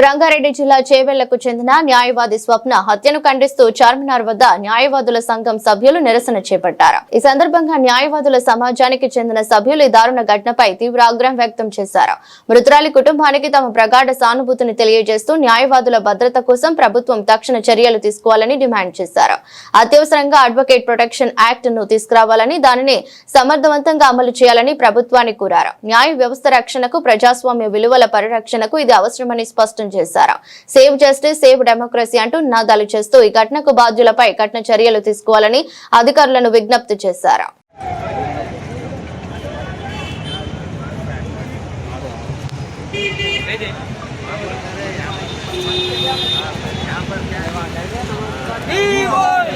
రంగారెడ్డి జిల్లా చేవెళ్ళకు చెందిన న్యాయవాది స్వప్న హత్యను ఖండిస్తూ చార్మినార్ వద్ద న్యాయవాదుల సంఘం సభ్యులు నిరసన చేపట్టారు. ఈ సందర్భంగా న్యాయవాదుల సమాజానికి చెందిన సభ్యులు ఈ దారుణ ఘటనపై తీవ్ర ఆగ్రహం వ్యక్తం చేశారు. మృతురాలి కుటుంబానికి తమ ప్రగాఢ సానుభూతిని తెలియజేస్తూ న్యాయవాదుల భద్రత కోసం ప్రభుత్వం తక్షణ చర్యలు తీసుకోవాలని డిమాండ్ చేశారు. అత్యవసరంగా అడ్వకేట్ ప్రొటెక్షన్ యాక్ట్ను తీసుకురావాలని దానిని సమర్థవంతంగా అమలు చేయాలని ప్రభుత్వాన్ని కోరారు. న్యాయ వ్యవస్థ రక్షణకు ప్రజాస్వామ్య విలువల పరిరక్షణకు ఇది అవసరమని స్పష్టం చేశారు సేవ్ జస్టిస్ సేవ్ డెమోక్రసీ అంటూ నినాదాలు చేస్తూ ఈ ఘటనకు బాధ్యులపై కఠిన చర్యలు తీసుకోవాలని అధికారులను విజ్ఞప్తి చేశారు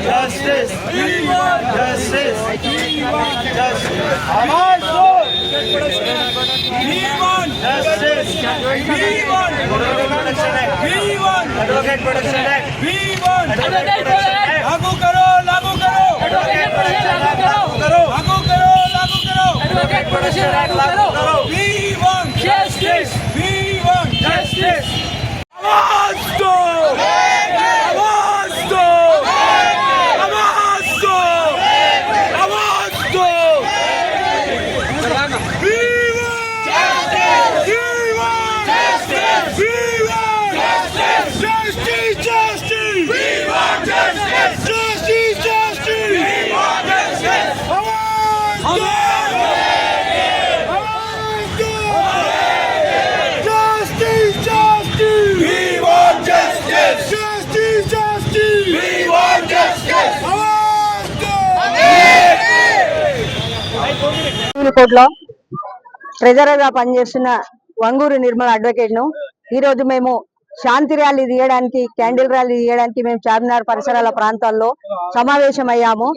justice. Justice. Justice. Advocate protection act लागू करो लागू करो एडवोकेट प्रोटेक्शन एक्ट लागू करो लागू करो एडवोकेट प्रोटेक्शन एक्ट लागू करो కోర్టులో ట్రెజరర్గా పనిచేస్తున్న వంగూరు నిర్మల అడ్వకేట్ను ఈ రోజు మేము శాంతి ర్యాలీ తీయడానికి క్యాండిల్ ర్యాలీ తీయడానికి మేము చార్మినార్ పరిసరాల ప్రాంతాల్లో సమావేశమయ్యాము.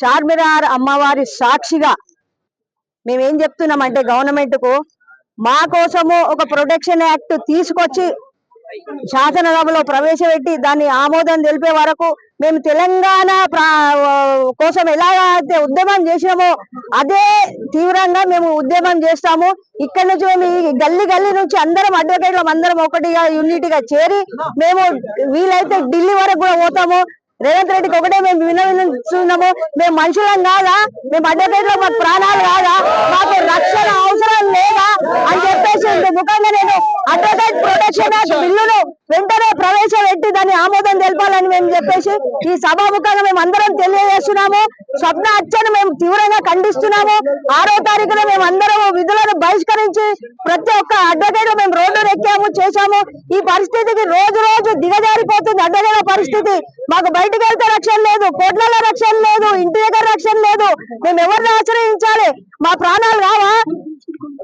చార్మినార్ అమ్మవారి సాక్షిగా మేమేం చెప్తున్నామంటే గవర్నమెంట్కు మా కోసము ఒక ప్రొటెక్షన్ యాక్ట్ తీసుకొచ్చి శాసనసభలో ప్రవేశపెట్టి దాన్ని ఆమోదం తెలిపే వరకు మేము తెలంగాణ ప్రా- కోసం అయితే ఉద్యమం చేసినామో అదే తీవ్రంగా మేము ఉద్యమం చేస్తాము. ఇక్కడ నుంచి మేము ఈ గల్లీ గల్లీ నుంచి అందరం అడ్వకేట్లం అందరం ఒకటిగా యూనిట్గా చేరి మేము వీలైతే ఢిల్లీ వరకు కూడా పోతాము. రేవంత్ రెడ్డికి ఒకటే మేము వినవిస్తున్నాము మేము మనుషులం కాదా? మేము అడ్వకేట్లో మాకు ప్రాణాలు కాదా? మాకు రక్షణ అవసరం లేదా అని చెప్పేసి ముఖంగా నేను అడ్వకేట్ ప్రొటెక్షన్ యాక్ట్ బిల్లును వెంటనే ప్రవేశపెట్టి దాన్ని ఆమోదం తెలపాలని మేము చెప్పేసి ఈ సభాముఖంగా మేము అందరం తెలియజేస్తున్నాము. స్వప్న హత్యను మేము తీవ్రంగా ఖండిస్తున్నాము. ఆరో తారీఖున మేము అందరం విధులను బహిష్కరించి ప్రతి ఒక్క అడ్వకేట్ మేము రోడ్డు ఎక్కాము చేశాము. ఈ పరిస్థితికి రోజు రోజు దిగజారిపోతుంది అడ్వకేట్ పరిస్థితి. మాకు బయటకు వెళ్తే రక్షణ లేదు కోట్లలో రక్షణ లేదు ఇంటి దగ్గర రక్షణ లేదు. మేము ఎవరిని ఆశ్రయించాలి? మా ప్రాణాలు రావా?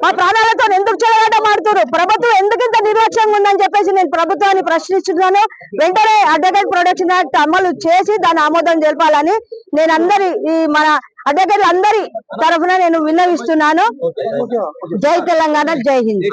మా ప్రాణాలతో ఎందుకు చెలగాటం ఆడుతున్నారు ప్రభుత్వం ఎందుకు ఇంత నిర్లక్ష్యంగా ఉందని చెప్పేసి నేను ప్రభుత్వాన్ని ప్రశ్నిస్తున్నాను. వెంటనే అడ్వకేట్ ప్రొడక్షన్ యాక్ట్ అమలు చేసి దాని ఆమోదం తెలపాలని నేను అందరి ఈ మన అడ్వకేట్ల అందరి తరఫున నేను విన్నవిస్తున్నాను. జై తెలంగాణ జై హింద్.